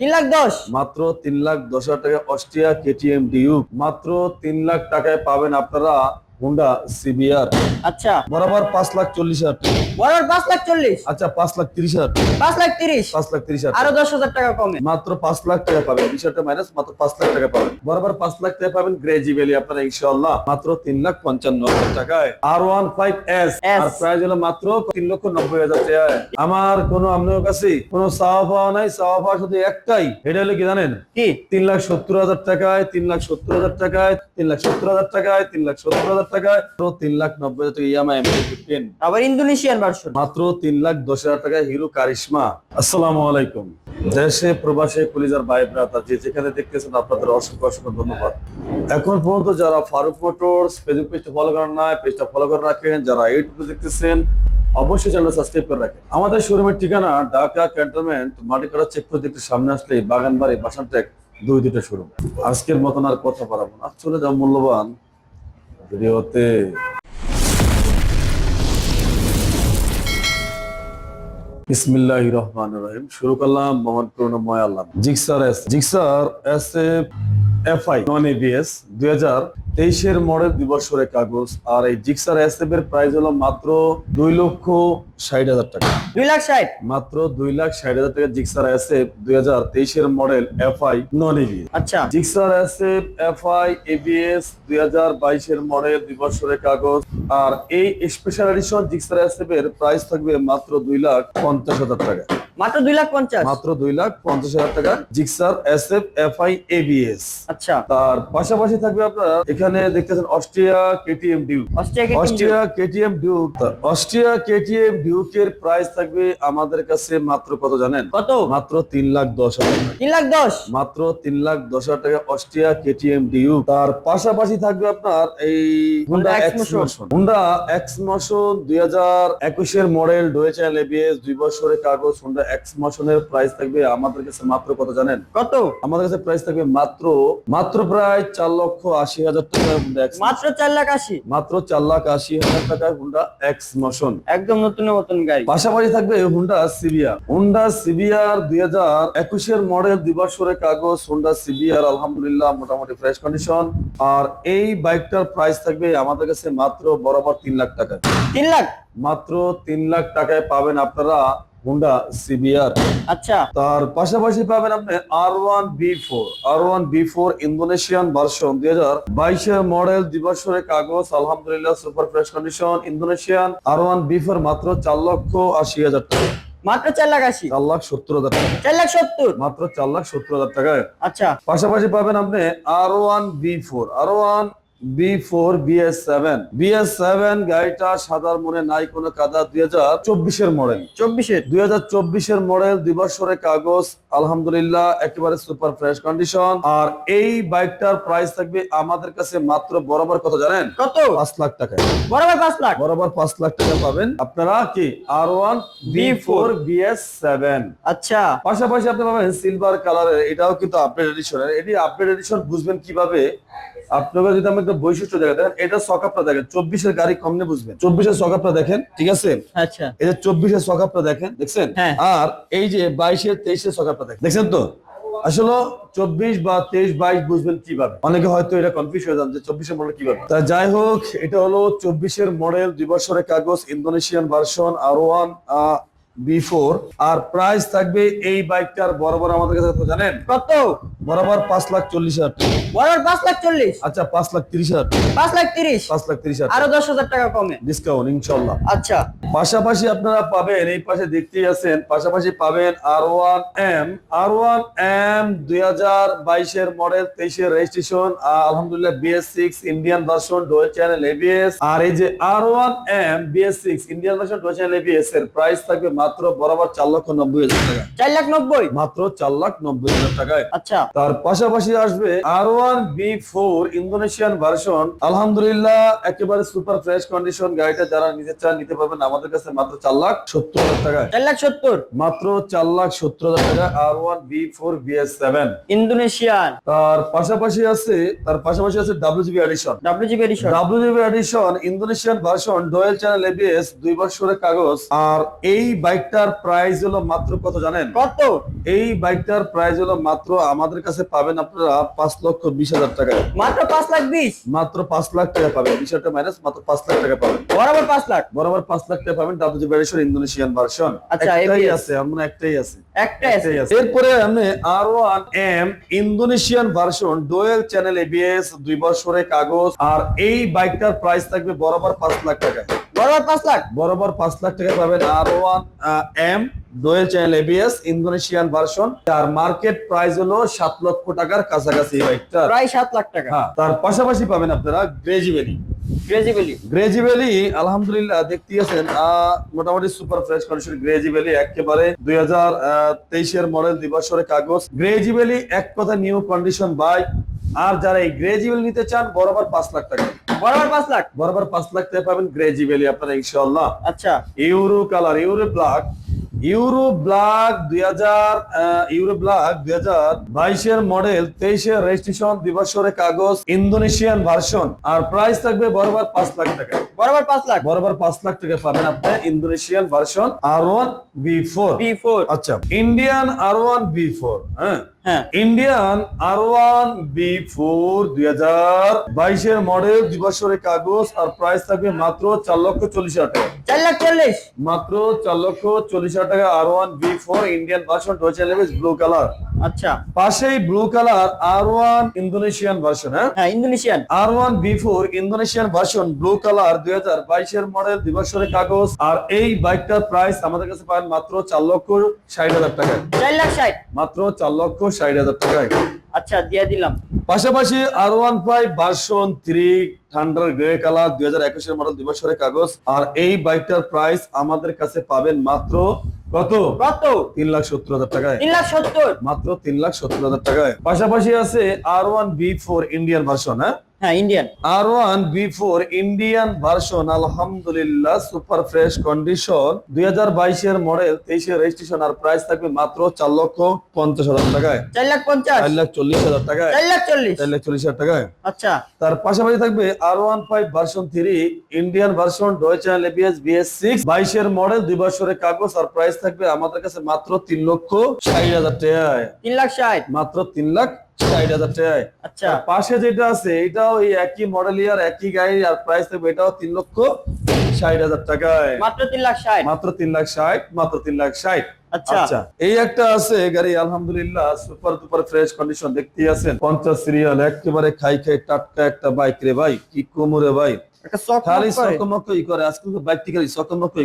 তিন লাখ দশ। মাত্র তিন লাখ দশ হাজার টাকা অস্ট্রিয়া কেটিএম ডিউ মাত্র তিন লাখ টাকায় পাবেন আপনারা হুন্ডা সিবিআর আচ্ছা। বরাবর পাঁচ লাখ চল্লিশ হাজার। বড় পাঁচ লাখ চল্লিশ? আচ্ছা পাঁচ লাখ তিরিশ হাজার। পাঁচ লাখ তিরিশ? পাঁচ লাখ তিরিশ হাজার। আরও দশ হাজার টাকা কমে। মাত্র পাঁচ লাখ টাকা পাবেন। বিষয়টা মাইনাস মাত্র পাঁচ লাখ টাকা পাবেন। বরাবর পাঁচ লাখ টাকা পাবেন গ্রেজি ভ্যালি আপনারা ইনশাআল্লাহ। মাত্র তিন লাখ পঞ্চান্ন হাজার টাকায়। আর ওয়ান ফাইভ এস আর প্রাইস হলো মাত্র তিন লক্ষ নব্বই হাজার টাকায়। আমার কোনো আপনার কাছে কোনো চাওয়া পাওয়া নাই। চাওয়া পাওয়া শুধু একটাই। এটা হলো কি জানেন? কি? তিন লাখ সত্তর হাজার টাকায় তিন লাখ সত্তর হাজার টাকায় তিন লাখ সত্তর হাজার টাকায় তিন লাখ সত্তর হাজার টাকায় তিন লাখ নব্বই হাজার ফিফটিন আবার ইন্দোনেশিয়ান ভার্সন মাত্র তিন লাখ দশ হাজার টাকায় হিরো কারিশমা। আসসালামু আলাইকুম। দেশে প্রবাসে ভাই ব্রাতা যে যেখানে দেখতেছেন আপনাদের অসংখ্য অসংখ্য ধন্যবাদ। এখন পর্যন্ত যারা ফারুক মোটরস ফেসবুক পেজটা ফলো করেন না পেজটা ফলো করে রাখেন। যারা ইউটিউবে দেখতেছেন অবশ্যই চ্যানেল সাবস্ক্রাইব করে রাখেন। আমাদের শোরুমের ঠিকানা Dhaka cantonment Matikata check post একটু সামনে আসলে বাগানবাড়ি বাসান ট্যাক দুই দুটো শোরুম আজকের মতন আর কথা বাড়াবো না। চলে যাও মূল্যবান ভিডিওতে বিসমিল্লাহ রহমান রহিম শুরু করলাম মোহাম্মদ করুণাময় Allah Gixxer S Gixxer S F I non A B S দুই হাজার তেইশের মডেল দুই বছরের কাগজ আর এই জিক্সার এস এর প্রাইস হলো মাত্র দুই লক্ষ ষাট হাজার টাকা। দুই লাখ ষাট? মাত্র দুই লাখ ষাট হাজার টাকা জিক্সার এস এফ দুই হাজার তেইশের model F I non A B S আচ্ছা। Gixxer S F F I A B S দুই হাজার বাইশের মডেল দুই বছরের কাগজ আর এই special edition Gixxer S F এর প্রাইস থাকবে মাত্র দুই লাখ পঞ্চাশ হাজার টাকা। মাত্র দুই লাখ পঞ্চাশ? মাত্র দুই লাখ পঞ্চাশ হাজার টাকা Gixxer S F F I A B S আচ্ছা। তার পাশাপাশি থাকবে আপনার এখানে দেখতেছেন Austria K T M due Austria K T M Duke. Austria K T M ডিউকের price থাকবে আমাদের কাছে মাত্র কত জানেন? কত? মাত্র তিন লাখ দশ হাজার তিন লাখ দশ? মাত্র তিন লাখ দশ হাজার টাকা অস্ট্রিয়া কেটিএম ডিউ তার পাশাপাশি থাকবে আপনার এই Honda Honda X X-Motion। Motion Honda X motion দুই হাজার একুশের মডেল ডুয়ে চ্যানেল এবিএস দুই বছরের কাগজ হুন্ডা এক্স মোশনের প্রাইস থাকবে আমাদের কাছে মাত্র কত জানেন? কত? আমাদের কাছে প্রাইস থাকবে মাত্র মাত্র প্রায় চার লক্ষ আশি হাজার টাকা। মাত্র চার লাখ আশি। মাত্র চার লাখ আশি হাজার টাকায় হুন্ডা এক্স মোশন একদম নতুন নতুন গাড়ি। পাশাপাশি থাকবে হুন্ডা সিবিআর হুন্ডা সিবিআর দুই হাজার একুশের মডেল দুই বছরের কাগজ হুন্ডা সিবিআর আলহামদুলিল্লাহ মোটামুটি ফ্রেশ কন্ডিশন আর এই বাইকটার প্রাইস থাকবে আমাদের কাছে মাত্র বরাবর তিন লাখ টাকা তিন লাখ? মাত্র তিন লাখ টাকায় পাবেন আপনারা হুন্ডা সিবিআর আচ্ছা। তার পাশাপাশি পাবেন আপনি R one B four R one B four Indonesian version দুই হাজার বাইশের মডেল দিবসের কাগজ আলহামদুলিল্লাহ super fresh condition Indonesian. R one B four মাত্র চার লক্ষ আশি হাজার টাকা। মাত্র চার লাখ আশি। চার লাখ সত্তর হাজার টাকা। চার লাখ সত্তর। মাত্র চার লাখ সত্তর হাজার টাকায়। আচ্ছা। পাশাপাশি পাবেন আপনি R one B four R one B four B S seven B S seven গাড়িটা সাদার মনে নাই কোনো কাদা দুই হাজার চব্বিশের মডেল চব্বিশের? দুই হাজার চব্বিশের মডেল দুই বছরের কাগজ আলহামদুলিল্লাহ একেবারে সুপার ফ্রেশ কন্ডিশন আর এই বাইকটার প্রাইস থাকবে আমাদের কাছে মাত্র বরাবর কত জানেন? কত? পাঁচ লাখ টাকা। বরাবর পাঁচ লাখ? বরাবর পাঁচ লাখ টাকা পাবেন। আপনারা কি R one B four B S seven আচ্ছা। পাশাপাশি আপনি পাবেন সিলভার কালারের এটাও কিন্তু আপডেট এডিশনের এটি আপডেট এডিশন বুঝবেন কীভাবে? আপনাকে যদি আমি একটা বৈশিষ্ট্য দেখা দেখেন এটা সকাপটা দেখেন চব্বিশের গাড়ি কমনে বুঝবেন। চব্বিশের সকাপটা দেখেন ঠিক আছে? আচ্ছা। যে চব্বিশের সকাপটা দেখেন দেখছেন? হ্যাঁ। আর এই যে বাইশের তেইশের সকাপটা দেখেন দেখছেন তো? আসলে চব্বিশ বা তেইশ বাইশ বুঝবেন কীভাবে? অনেকে হয়তো এটা কনফিউজ হয়ে যান যে চব্বিশের মডেল কীভাবে। তা যাই হোক এটা হলো চব্বিশের মডেল দুই বছরের কাগজ Indonesian version R one B four আর প্রাইস থাকবে এই বাইকটার বরাবর আমাদের কাছে কত জানেন? কত? বরাবর পাঁচ লাখ চল্লিশ হাজার বরাবর পাঁচ লাখ চল্লিশ? আচ্ছা পাঁচ লাখ তিরিশ হাজার পাঁচ লাখ তিরিশ? পাঁচ লাখ তিরিশ হাজার আরও দশ হাজার টাকা কমে। ডিসকাউন্ট ইনশাল্লাহ। আচ্ছা। পাশাপাশি আপনারা পাবেন এই পাশে দেখতেই আছেন পাশাপাশি পাবেন R one M R one M দুই হাজার বাইশের মডেল তেইশের রেজিস্ট্রেশন আলহামদুলিল্লাহ B S six Indian version dual channel A B S আর এই যে R one M B S six Indian version dual channel A B S এর price থাকবে মাত্র বরাবর চার লক্ষ নব্বই হাজার টাকা। চার লাখ নব্বই? মাত্র চার লাখ নব্বই হাজার টাকায়। আচ্ছা। তার পাশাপাশি আসবে R one B four Indonesian version আলহামদুলিল্লাহ একেবারে সুপার ফ্রেশ কন্ডিশন গাড়িটা যারা নিতে চান নিতে পারবেন আমাদের কাছে মাত্র চার লাখ সত্তর হাজার টাকায়। চার লাখ সত্তর? মাত্র চার লাখ সত্তর হাজার টাকা R one B four B S seven Indonesian. তার পাশাপাশি আছে তার পাশাপাশি আছে W G B edition W G B edition W G B edition Indonesian version dual channel A B S দুই বছরের কাগজ। আর এই বাইক বাইকটার প্রাইস হলো মাত্র কত জানেন? কত? এই বাইকটার প্রাইস হলো মাত্র আমাদের কাছে পাবেন আপনারা পাঁচ লক্ষ বিশ হাজার টাকায় মাত্র পাঁচ লাখ বিশ? মাত্র পাঁচ লাখ টাকা পাবেন। বিশ হাজার মাইনাস মাত্র পাঁচ লাখ টাকা পাবেন। বরাবর পাঁচ লাখ? বরাবর পাঁচ লাখ টাকা পাবেন ডাব্লিউ ভ্যারিয়েশন ইন্দোনেশিয়ান ভার্সন আচ্ছা, একটাই আছে আমরা একটাই আছে। একটাই আছে। এরপরে আপনি R one M Indonesian version dual channel A B S দুই বছরের কাগজ আর এই বাইকটার প্রাইস থাকবে বরাবর পাঁচ লাখ টাকা। বরাবর পাঁচ লাখ। বরাবর পাঁচ লাখ টাকা পাবেন R one M dual channel A B S Indonesian version R market price হলো সাত লক্ষ টাকার কাছাকাছি বাইকটা প্রায় সাত লাখ টাকা। হ্যাঁ তার পাশাপাশি পাবেন আপনারা গ্রেজিভেলি গ্রেজিবলি গ্রেজিভেলি আলহামদুলিল্লাহ দেখতে আছেন মোটামুটি সুপার ফ্রেশ কন্ডিশন গ্রেজিভেলি একেবারে দুই হাজার তেইশের মডেল কাগজ। গ্রেজিভেলি এক কথা নিউ কন্ডিশন বাইক আর যারা এই গ্রেজিভেলি নিতে চান বরাবর পাঁচ লাখ টাকা। বরাবর পাঁচ লাখ? বরাবর পাঁচ লাখ টাকা পাবেন গ্রেজিভেলি আপনারা ইনশাল্লাহ আচ্ছা। Euro colour euro black euro black দুই হাজার ইউরো ব্ল্যাক দুই হাজার বাইশের মডেল তেইশের রেজিস্ট্রেশন দুই বছরের কাগজ ইন্দোনেশিয়ান ভার্সন আর প্রাইস থাকবে বরাবর পাঁচ লাখ টাকা। বরাবর পাঁচ লাখ? বরাবর পাঁচ লাখ টাকা পাবেন আপনি Indonesian version R one B four B four আচ্ছা Indian R one B four হ্যাঁ। হ্যাঁ। Indian R one B four দুই হাজার বাইশের মডেল দুই বছরের কাগজ আর প্রাইস থাকবে মাত্র চার লক্ষ চল্লিশ হাজার টাকা। চার লাখ চল্লিশ। মাত্র চার লক্ষ চল্লিশ হাজার টাকা R one B four Indian version blue colour আচ্ছা। পাশেই blue colour R one Indonesian version হ্যাঁ। Indonesian R one B four Indonesian version blue colour দুই হাজার বাইশের মডেল দিবসের কাগজ। আর এই বাইকটার প্রাইস আমাদের কাছে পাবেন মাত্র চার লক্ষ ষাট হাজার টাকায়। চার লাখ ষাট। মাত্র চার লক্ষ ষাট হাজার টাকায়। আচ্ছা দিয়ে দিলাম। পাশাপাশি R one five version three thunder grey colour দুই হাজার একুশের মডেল দিবসের কাগজ। আর এই বাইকটার প্রাইস আমাদের কাছে পাবেন মাত্র কত? কত? তিন লাখ সত্তর হাজার টাকায়। তিন লাখ সত্তর। মাত্র তিন লাখ সত্তর হাজার টাকায়। পাশাপাশি আছে R one B four Indian version হ্যাঁ? হ্যাঁ Indian R one B four Indian version আলহামদুলিল্লাহ সুপার ফ্রেশ কন্ডিশন দুই হাজার বাইশের মডেল তেইশের রেজিস্ট্রেশন আর প্রাইস থাকবে মাত্র চার লক্ষ পঞ্চাশ হাজার টাকায়। চার লাখ পঞ্চাশ? চার লাখ চল্লিশ হাজার টাকায়। চার লাখ চল্লিশ? চার লাখ চল্লিশ হাজার টাকায়। আচ্ছা। তার পাশাপাশি থাকবে R one five version three Indian version dual channel A B S B S six বাইশের মডেল দুই বছরের কাগজ আর প্রাইস থাকবে আমাদের কাছে মাত্র তিন লক্ষ ষাট হাজার টাকায়। তিন লাখ ষাট। মাত্র তিন লাখ ষাট হাজার টাকায়। আচ্ছা। পাশে যেটা আছে এটাও এই একই মডেল ইয়ার একই গাড়ি আর প্রাইস থাকবে এটাও তিন লক্ষ ষাট হাজার টাকায়। মাত্র তিন লাখ ষাট। মাত্র তিন লাখ ষাট মাত্র তিন লাখ ষাট। আচ্ছা। আচ্ছা এই একটা আছে গাড়ি আলহামদুলিল্লাহ সুপার সুপার ফ্রেশ কন্ডিশন আছেন। পঞ্চাশ সিরিয়াল একেবারে খাই খাই টাটকা একটা বাইক রে ভাই কি কোমরে ভাই। করে। আজকাল বাইকটি খালি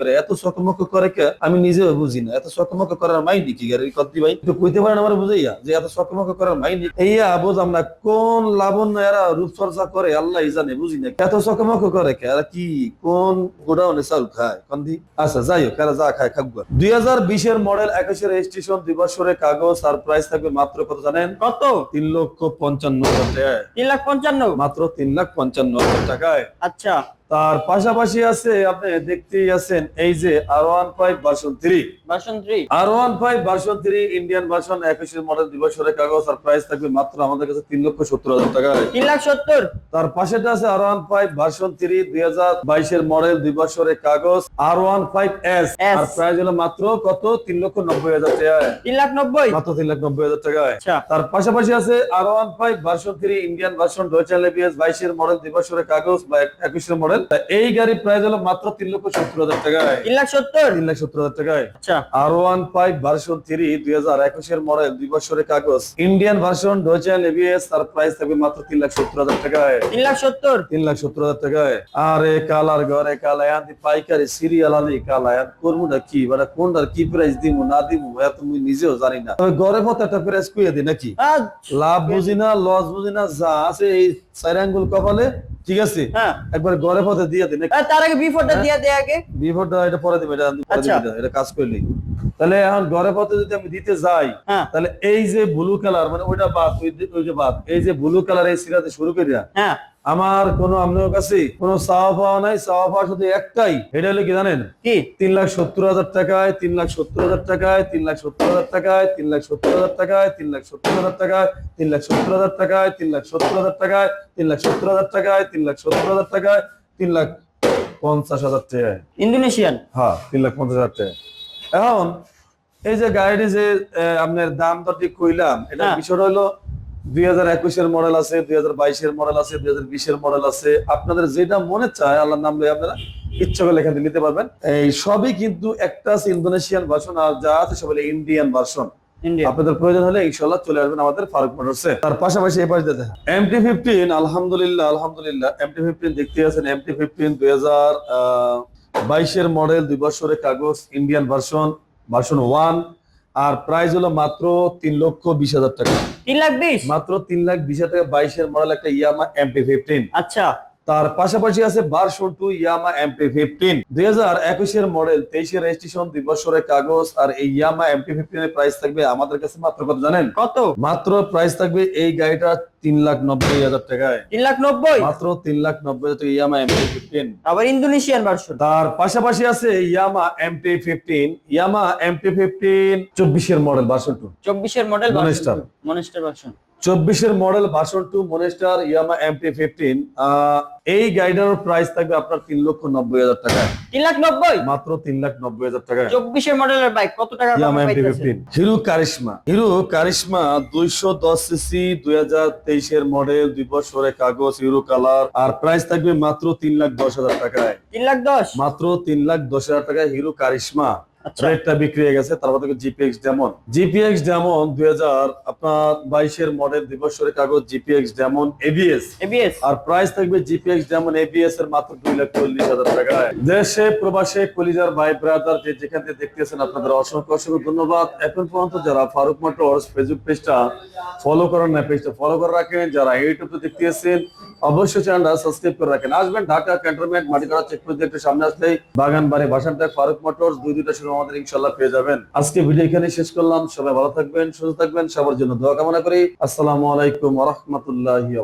করে। এত সকমক করে কে? আমি নিজেও বুঝি না। এত সকমক করার মাইন্ড কি গাড়ি কদ্দি ভাই? একটু কইতে পারেন আমার বুঝাইয়া যে এত সকমক করার মাইন্ড এইয়া বুঝাম না কোন লাবণ্য এরা রূপচর্চা করে আল্লাহ জানে বুঝি না এত করে কে? এরা কি কোন গোডাউনে চাল খায়? কন্দি? আচ্ছা যাই হোক এরা যা খায় খাব দুই হাজার বিশের মডেল একুশের রেজিস্ট্রেশন দুই বছরের কাগজ আর প্রাইস থাকবে মাত্র কত জানেন? কত? তিন লক্ষ পঞ্চান্ন হাজার টাকায়। তিন লাখ পঞ্চান্ন। মাত্র তিন লাখ পঞ্চান্ন হাজার টাকায়। আচ্ছা তার পাশাপাশি আছে আপনি দেখতেই আছেন এই যে R one five version three version three R one five version three Indian version একুশের মডেল দুই বছরের কাগজ আর প্রাইস থাকবে মাত্র আমাদের কাছে তিন লক্ষ সত্তর হাজার টাকায় তিন লাখ সত্তর। তার পাশেটা আছে R one five version three দুই হাজার বাইশের মডেল দুই বছরের কাগজ আর ওয়ান ফাইভ এস আর প্রাইস হলো মাত্র কত? তিন লক্ষ নব্বই হাজার টাকায়। তিন লাখ নব্বই। মাত্র তিন লাখ নব্বই হাজার টাকায়। আচ্ছা। তার পাশাপাশি আছে R one five version three Indian version dual channel A B S বাইশের মডেল দুই বছরের কাগজ বা একুশের মডেল এই গাড়ির প্রাইস হলো মাত্র তিন লক্ষ সত্তর হাজার টাকায়। তিন লাখ সত্তর? তিন লাখ সত্তর হাজার টাকায়। আচ্ছা। আর ওয়ান ফাইভ ভার্সন থ্রি দুই হাজার একুশের মডেল দুই বছরের কাগজ। ইন্ডিয়ান ভার্সন ডোয়েচাল এবিএস তার প্রাইস থাকবে মাত্র তিন লাখ সত্তর হাজার টাকায়। তিন লাখ সত্তর? তিন লাখ সত্তর হাজার টাকায়। আরে কালার ঘরে কালায়ান পাইকারি সিরিয়াল আলি কালায়ান করব না কি? মানে কোনটার কি প্রাইস দিমু না দিমু এত মুই নিজেও জানি না। তবে ঘরে মতো একটা প্রাইস কুয়ে দি নাকি? লাভ বুঝি না লস বুঝি না যা আছে এই চার আঙ্গুল কপালে ঠিক আছে? হ্যাঁ। একবার ঘরে পথে দিয়ে দিন। তার আগে বিফোরটা দিয়ে দে আগে। বিফোরটা এটা পরে দিবে এটা পরে আচ্ছা। এটা, এটা কাজ করলি তাহলে এখন ঘরে পথে যদি আমি দিতে যাই হ্যাঁ। তাহলে এই যে ব্লু কালার মানে ওইটা বাদ ওই যে- বাদ এই যে ব্লু কালার এই সিরাতে শুরু করে হ্যাঁ। আমার কোনো আপনার কাছে কোনো চাওয়া পাওয়া নাই চাওয়া পাওয়া শুধু একটাই এটা হলো কি জানেন কি তিন লাখ সত্তর হাজার টাকায় তিন লাখ সত্তর হাজার টাকায় তিন লাখ সত্তর হাজার টাকায় তিন লাখ সত্তর হাজার টাকায় তিন লাখ সত্তর হাজার টাকায় তিন লাখ সত্তর হাজার টাকায় তিন লাখ সত্তর হাজার টাকায় তিন লাখ সত্তর হাজার টাকায় তিন লাখ সত্তর হাজার টাকায় তিন লাখ পঞ্চাশ হাজার টাকায় ইন্দোনেশিয়ান হ্যাঁ তিন লাখ পঞ্চাশ হাজার টাকায় এখন এই যে গাড়িটি যে আপনার দাম দরটি কইলাম এটা হ্যাঁ। বিষয় হলো দুই হাজার একুশের মডেল আছে দুই হাজার বাইশের মডেল আছে দুই হাজার বিশের মডেল আছে। আপনাদের যেটা মনে চায় আল্লাহর নাম লয়ে আপনারা ইচ্ছা করলে এখান থেকে নিতে পারবেন। এই সবই কিন্তু একটা আছে ইন্দোনেশিয়ান ভার্সন আর যা আছে সব হলো ইন্ডিয়ান ভার্সন আপনাদের প্রয়োজন হলে ইনশাল্লাহ চলে আসবেন আমাদের ফারুক মোটরসে তার পাশাপাশি এই পাশে দেখা এমটি ফিফটিন আলহামদুলিল্লাহ আলহামদুলিল্লাহ। এমটি ফিফটিন দেখতে আছেন এমটি ফিফটিন দুই হাজার বাইশের মডেল দুই বছরের কাগজ ইন্ডিয়ান ভার্সন ভার্সন ওয়ান আর প্রাইস হলো মাত্র তিন লক্ষ বিশ হাজার টাকা। তিন লাখ বিশ? মাত্র তিন লাখ বিশ হাজার টাকা বাইশের মডেল একটা ইয়ামা এমপি ফিফটিন আচ্ছা। তার পাশাপাশি আছে version two Yamaha MP fifteen. দুই হাজার একুশের মডেল তেইশের রেজিস্ট্রেশন দুই বছরের কাগজ আর এই ইয়ামা এমপি ফিফটিন এর প্রাইস থাকবে আমাদের কাছে মাত্র কত জানেন? কত? মাত্র প্রাইস থাকবে এই গাড়িটা তিন লাখ নব্বই হাজার টাকায়। তিন লাখ নব্বই? মাত্র তিন লাখ নব্বই হাজার ইয়ামা ফিফটিন। আবার ইন্দোনেশিয়ান ভার্সন তার পাশাপাশি আছে Yamaha MP fifteen. Yamaha MP fifteen চব্বিশের মডেল ভার্সন টু চব্বিশের মডেল Monster। মনেস্টার। ভার্সন চব্বিশের model version two monster Yamaha MP fifteen এই গাড়িটার প্রাইস থাকবে আপনার তিন লক্ষ নব্বই হাজার টাকায়। তিন লাখ নব্বই? মাত্র তিন লাখ নব্বই হাজার টাকায়। চব্বিশের মডেলের বাইক কত টাকা Yamaha MP fifteen. Hero Karizma. Hero Karizma দুইশো দশ সিসি দুই হাজার তেইশের মডেল দুই বছরের কাগজ হিরো কালার। আর প্রাইস থাকবে মাত্র তিন লাখ দশ হাজার টাকায়। তিন লাখ দশ? মাত্র তিন লাখ দশ হাজার টাকায় হিরো কারিশমা। রেটটা বিক্রি হয়ে গেছে তারপর থেকে জিপিএক্স ডেমন জিপিএক্স ডেমন দুই হাজার আপনার বাইশের মডেল দুই বছরের কাগজ জিপিএক্স ডেমন এবিএস এবিএস আর প্রাইস থাকবে জিপিএক্স যেমন এবিএস এর মাত্র দুই লাখ চল্লিশ হাজার টাকায়। দেশে প্রবাসে কলিজার ভাই ব্রাদার যে যেখান থেকে দেখতেছেন আপনাদের অসংখ্য অসংখ্য ধন্যবাদ। এখন পর্যন্ত যারা ফারুক মোটরস ফেসবুক পেজটা ফলো করেন না পেজটা ফলো করে রাখেন। যারা ইউটিউবে দেখতেছেন অবশ্যই চ্যানেলটা সাবস্ক্রাইব করে রাখেন। আসবেন ঢাকা ক্যান্টনমেন্ট মাটিগড়া চেকপোস্ট একটু সামনে আসলেই বাগান বাড়ি ভাষানটা ফারুক মোটরস, দুই দুইটা শুরু আমাদের ইনশাল্লাহ পেয়ে যাবেন। আজকে ভিডিও এখানে শেষ করলাম। সবাই ভালো থাকবেন, সুস্থ থাকবেন, সবার জন্য দোয়া কামনা করি। আসসালামু আলাইকুম রাহমাতুল্লাহি